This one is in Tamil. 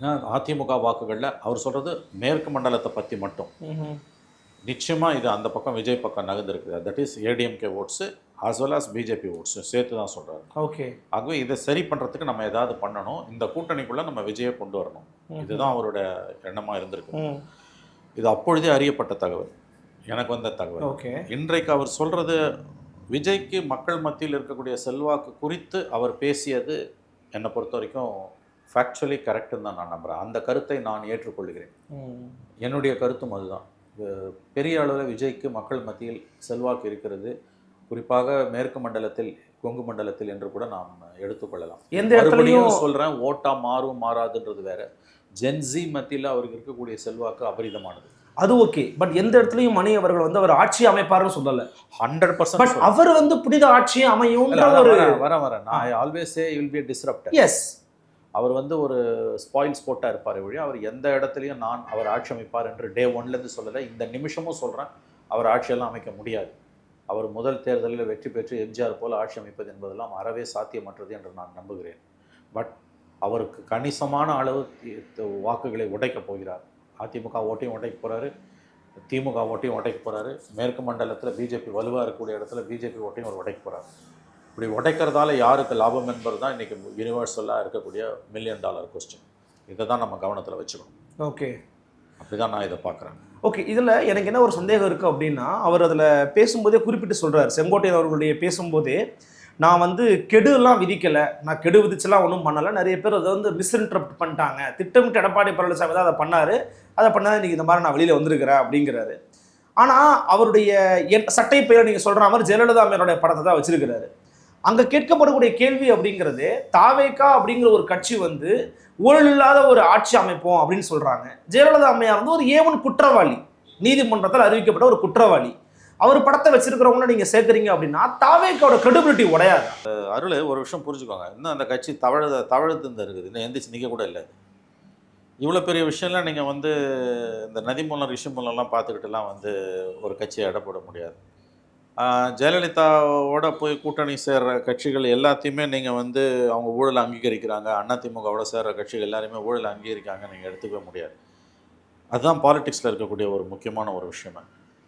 ஏன்னா அதிமுக வாக்குகளில் அவர் சொல்கிறது மேற்கு மண்டலத்தை பற்றி மட்டும். நிச்சயமாக இது அந்த பக்கம் விஜய் பக்கம் நகர்ந்துருக்கு that is ADMK votes as well as BJP votes சேர்த்து தான் சொல்கிறாரு ஓகே. ஆகவே இதை சரி பண்ணுறதுக்கு நம்ம ஏதாவது பண்ணணும். இந்த கூட்டணிக்குள்ளே நம்ம விஜயை கொண்டு வரணும். இதுதான் அவரோட எண்ணமாக இருந்திருக்கு இது அப்பொழுதே அறியப்பட்ட தகவல். எனக்கு வந்த தகவல். ஓகே. இன்றைக்கு அவர் சொல்கிறது விஜய்க்கு மக்கள் மத்தியில் இருக்கக்கூடிய செல்வாக்கு குறித்து அவர் பேசியது என்னை பொறுத்த வரைக்கும் ஃபேக்சுவலி கரெக்டுன்னு தான் நான் நம்புகிறேன் அந்த கருத்தை நான் ஏற்றுக்கொள்கிறேன். என்னுடைய கருத்தும் அதுதான். பெரிய அளவில் விஜய்க்கு மக்கள் மத்தியில் செல்வாக்கு இருக்கிறது. குறிப்பாக மேற்கு மண்டலத்தில் கொங்கு மண்டலத்தில் என்று கூட நாம் எடுத்துக்கொள்ளலாம். எந்த இடத்துலையும் சொல்கிறேன் ஓட்டா மாறும் மாறாதுன்றது வேற. ஜென்சி மத்தியில் அவருக்கு இருக்கக்கூடிய செல்வாக்கு அபரிதமானது. அது ஓகே. பட் எந்த இடத்துலயும் மணி அவர்கள் வந்து அவர் ஆட்சி அமைப்பாருன்னு சொல்லல. ஹண்ட்ரட் பட் பர்சன்ட் அவர் வந்து புனித ஆட்சி அமையும்ன்ற ஒரு வர வர நான் always say will be disruptor as அவர் வந்து ஒரு ஸ்பாயில் ஸ்போட்டாக இருப்பார் வழி அவர் எந்த இடத்துலையும் நான் அவர் ஆட்சி அமைப்பார் என்று டே ஒன்லேருந்து சொல்லலை. இந்த நிமிஷமும் சொல்கிறேன் அவர் ஆட்சியெல்லாம் அமைக்க முடியாது. அவர் முதல் தேர்தலில் வெற்றி பெற்று எம்ஜிஆர் போல் ஆட்சி அமைப்பது என்பதெல்லாம் அறவே சாத்தியமற்றது என்று நான் நம்புகிறேன். பட் அவருக்கு கணிசமான அளவு வாக்குகளை உடைக்கப் போகிறார். அதிமுக ஓட்டையும் உடைக்க போகிறாரு திமுக ஓட்டையும் உடைக்க போகிறாரு மேற்கு மண்டலத்தில் பிஜேபி வலுவாக இருக்கக்கூடிய இடத்துல பிஜேபி ஓட்டையும் அவர் உடைக்க போகிறார் இப்படி உடைக்கிறதால யாருக்கு லாபம் என்பது தான் இன்றைக்கி யூனிவர்சலாக இருக்கக்கூடிய மில்லியன் டாலர் கொஸ்டின் இதை தான் நம்ம கவனத்தில் வச்சுக்கணும். ஓகே அப்படி தான் நான் இதை பார்க்குறேன். ஓகே இதில் எனக்கு என்ன ஒரு சந்தேகம் இருக்குது அப்படின்னா அவர் அதில் பேசும்போதே குறிப்பிட்டு சொல்கிறார் செங்கோட்டையன் அவர்களுடைய பேசும்போதே நான் வந்து கெடுலாம் விதிக்கலை நான் கெடு விதிச்செல்லாம் ஒன்றும் பண்ணலை. நிறைய பேர் அதை வந்து மிஸ்இன்டர்ப்ட் பண்ணிட்டாங்க. திட்டமிட்டு எடப்பாடி பழனிசாமி தான் அதை பண்ணார். அதை பண்ணாத இன்றைக்கி இந்த மாதிரி நான் வெளியில் வந்திருக்கிறேன் அப்படிங்கிறாரு. ஆனால் அவருடைய என் சட்டை பெயரை நீங்கள் சொல்கிற மாதிரி ஜெயலலிதா அம்மையாருடைய படத்தை தான் வச்சிருக்கிறாரு. அங்கே கேட்கப்படக்கூடிய கேள்வி அப்படிங்கிறது தாவேக்கா அப்படிங்கிற ஒரு கட்சி வந்து ஊழல் இல்லாத ஒரு ஆட்சி அமைப்போம் அப்படின்னு சொல்கிறாங்க ஜெயலலிதா அம்மையார் வந்து ஒரு ஏவன் குற்றவாளி. நீதிமன்றத்தில் அறிவிக்கப்பட்ட ஒரு குற்றவாளி. அவர் படத்தை வச்சிருக்கிறவங்கள நீங்கள் சேர்க்குறீங்க அப்படின்னா தாவேக்காவோட கிரெடிபிலிட்டி உடையாது? அருள் ஒரு விஷயம் புரிஞ்சுக்கோங்க. இன்னும் அந்த கட்சி தவழ தவழுந்து இருக்குது. இன்னும் எந்திரிச்சு நிற்க கூட இல்லை. இவ்வளோ பெரிய விஷயம்லாம் நீங்கள் வந்து இந்த நதி மூலம் ரிஷி மூலம்லாம் பார்த்துக்கிட்டுலாம் வந்து ஒரு கட்சியை இடப்பட முடியாது. ஜெயலலிதாவோட போய் கூட்டணி சேர்ற கட்சிகள் எல்லாத்தையுமே நீங்கள் வந்து அவங்க ஊழல் அங்கீகரிக்கிறாங்க. அதிமுகவோட சேர்ற கட்சிகள் எல்லாருமே ஊழலை அங்கீகரிக்காங்க நீங்கள் எடுத்துக்கவே முடியாது. அதுதான் பாலிடிக்ஸில் இருக்கக்கூடிய ஒரு முக்கியமான ஒரு விஷயமே.